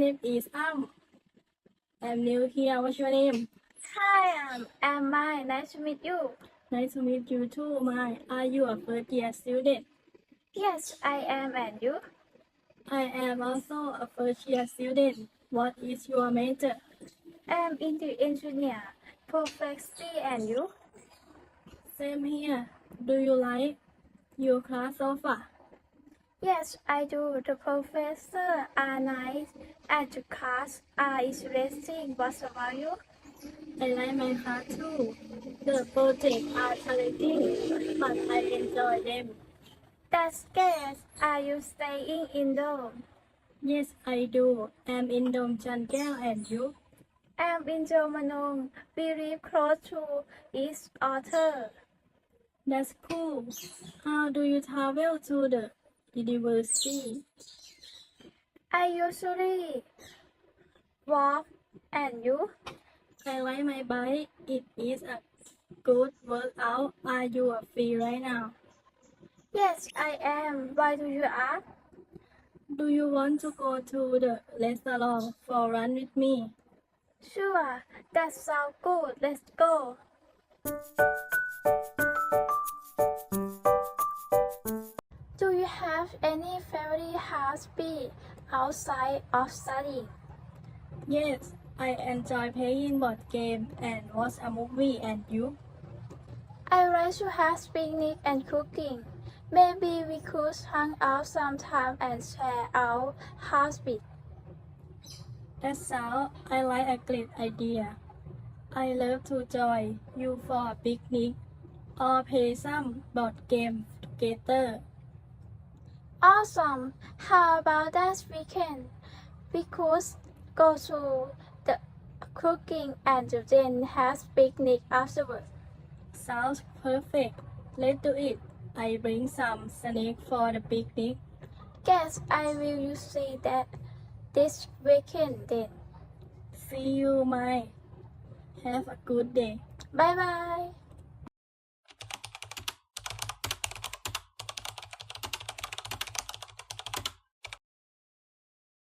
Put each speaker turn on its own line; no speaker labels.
is Am. I'm new here. What's your name?
Hi, um, I'm I'm Mai. Nice to meet you.
Nice to meet you too, Mai. Are you a first year student?
Yes, I am, and you?
I am also a first year student. What is your major?
I'm in the engineer. Perfectly, and you?
Same here. Do you like your class so far?
Yes, I do. The professor uh, are nice, and the class are interesting. What about you?
I like my class too. The projects are challenging, but I enjoy them.
That's good. Are you staying indoors?
Yes, I do. I'm in Dom Chankel and you?
I'm in Germanong. We live close to each other.
That's cool. How do you travel to the university?
I usually walk, and you?
I like my bike. It is a good workout. Are you free right now?
Yes, I am. Why do you ask?
Do you want to go to the restaurant for run with me?
Sure, that sounds good. Let's go. You have any favorite hobby outside of study?
Yes, I enjoy playing board game and watch a movie. And you?
I like to have picnic and cooking. Maybe we could hang out sometime and share our hobby.
That sounds I like a great idea. I love to join you for a picnic or play some board game together.
Awesome! How about that weekend? We could go to the cooking and then have picnic afterwards.
Sounds perfect. Let's do it. I bring some snack for the picnic.
Guess I will you see that this weekend then.
See you, Mai. Have a good day.
Bye bye.